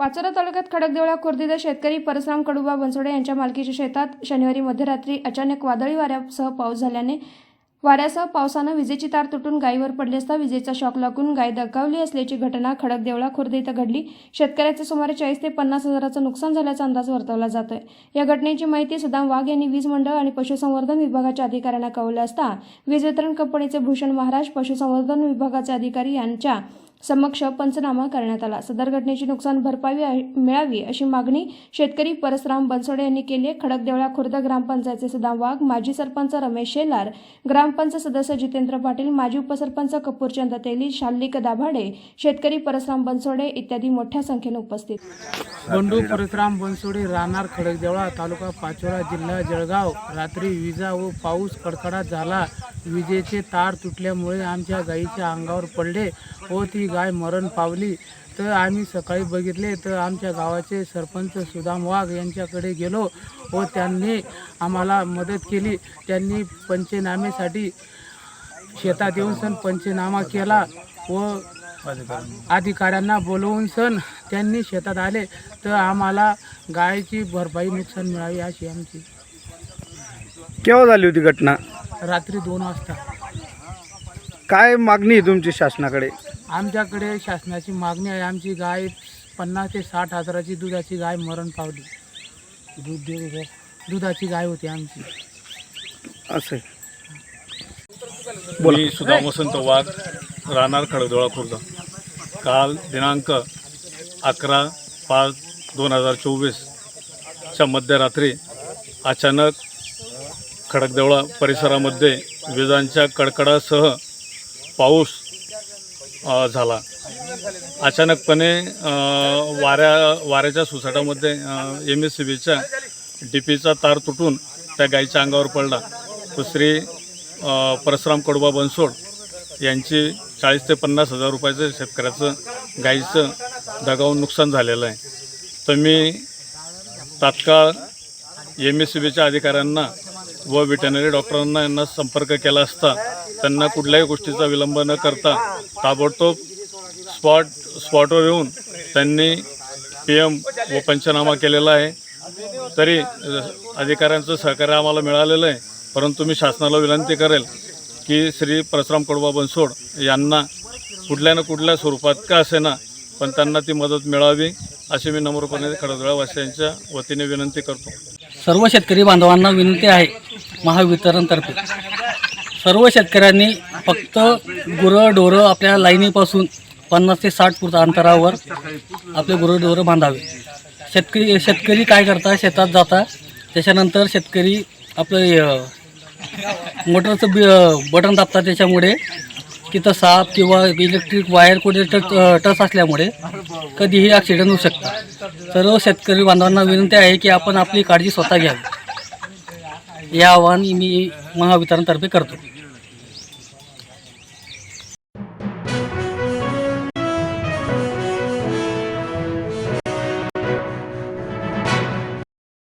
पाचोरा तालुक्यात खडकदेवळा खुर्द इथं शेतकरी परसराम कडुबा बनसोडे यांच्या मालकीच्या शेतात शनिवारी मध्यरात्री अचानक वादळी वाऱ्यासह पाऊस झाल्याने वाऱ्यासह पावसानं विजेची तार तुटून गायीवर पडली असता विजेचा शॉक लागून गाय दगावली असल्याची घटना खडकदेवळा खुर्द इथं घडली. शेतकऱ्याचे सुमारे चाळीस ते पन्नास हजाराचं नुकसान झाल्याचा अंदाज वर्तवला जातोय. या घटनेची माहिती सुदाम वाघ यांनी वीज मंडळ आणि पशुसंवर्धन विभागाच्या अधिकाऱ्यांना कळवली असता. वीज वितरण कंपनीचे भूषण महाराज पशुसंवर्धन विभागाचे अधिकारी यांच्या समक्ष पंचनामा करण्यात आला. सदर घटनेची नुकसान भरपाई मिळावी अशी मागणी शेतकरी परसराम बनसोडे यांनी केली आहे. खडकदेवळा खुर्द ग्रामपंचायतचे सुदाम वाघ माजी सरपंच रमेश शेलार ग्रामपंचायत सदस्य जितेंद्र पाटील माजी उपसरपंच कपूरचंद तेली शाल्लिक दाभाडे शेतकरी परसराम बनसोडे इत्यादी मोठ्या संख्येने उपस्थित. बंडू परसराम बनसोडे राहणार खडकदेवळा तालुका पाचोरा जिल्हा जळगाव. रात्री विजा व पाऊस कडकडा झाला. विजेचे तार तुटल्यामुळे आमच्या गाईच्या अंगावर पडले. व ती गाय मरण पावली. तर आम्ही सकाळी बघितले तर आमच्या गावाचे सरपंच सुदाम वाघ यांच्याकडे गेलो व त्यांनी आम्हाला मदत केली. त्यांनी पंचनामेसाठी शेतात येऊन सण पंचनामा केला व अधिकाऱ्यांना बोलवून सण त्यांनी शेतात आले. तर आम्हाला गायची भरपाई नुकसान मिळावी अशी आमची केव्हा झाली होती घटना? रात्री दोन वाजता. काय मागणी आहे तुमची शासनाकडे? आमच्याकडे शासनाची मागणी आहे. आमची गाय पन्नास ते साठ हजाराची दुधाची गाय मरण पावली. दूध दे दुधाची गाय होती आमची. असं. मी सुधा वसंत वाघ राहणार खडकदोळा खुर्द. काल दिनांक अकरा पाच दोन हजार चोवीसच्या मध्यरात्री अचानक खडकदेवळा परिसरामध्ये विजांच्या कडकडासह पाऊस झाला. अचानकपणे वाऱ्या वाऱ्याच्या सुसाटामध्ये एम एस सी बीच्या डी पीचा तार तुटून त्या गाईच्या अंगावर पडला. दुसरी श्री परशुराम कडोबा बनसोड यांची चाळीस ते पन्नास हजार रुपयाचं शेतकऱ्याचं गाईचं दगावून नुकसान झालेलं आहे. तर मी तात्काळ एम एस सी बीच्या अधिकाऱ्यांना व वेटनरी डॉक्टरांना यांना संपर्क केला असता त्यांना कुठल्याही गोष्टीचा विलंब न करता ताबडतोब स्पॉट स्पॉटवर येऊन त्यांनी पी एम व पंचनामा केलेला आहे. तरी अधिकाऱ्यांचं सहकार्य आम्हाला मिळालेलं आहे. परंतु मी शासनाला विनंती करेल की श्री परशुराम कडबा बनसोड यांना कुठल्या ना कुठल्या स्वरूपात का असेना पण त्यांना ती मदत मिळावी अशी मी नम्रपणे खडदळावासियांच्या वतीने विनंती करतो. सर्व शेतकरी बांधवांना विनंती आहे महावितरणतर्फे. सर्व शेतकऱ्यांनी फक्त गुरं डोरं आपल्या लाईनीपासून पन्नास ते साठ फूट अंतरावर आपले गुरं बांधावे. शेतकरी शेतकरी काय करता? शेतात जाता. त्याच्यानंतर शेतकरी आपलं मोटरचं बी बटन दाबतात त्याच्यामुळे. तिथं साप किंवा इलेक्ट्रिक वायर कुठे टच टच असल्यामुळे कधीही ॲक्सिडेंट होऊ शकतात सर्व शेतकरी बांधवांना विनंती आहे की आपण आपली काळजी स्वतः घ्यावी. हे आवाहन मी महावितरणतर्फे करतो.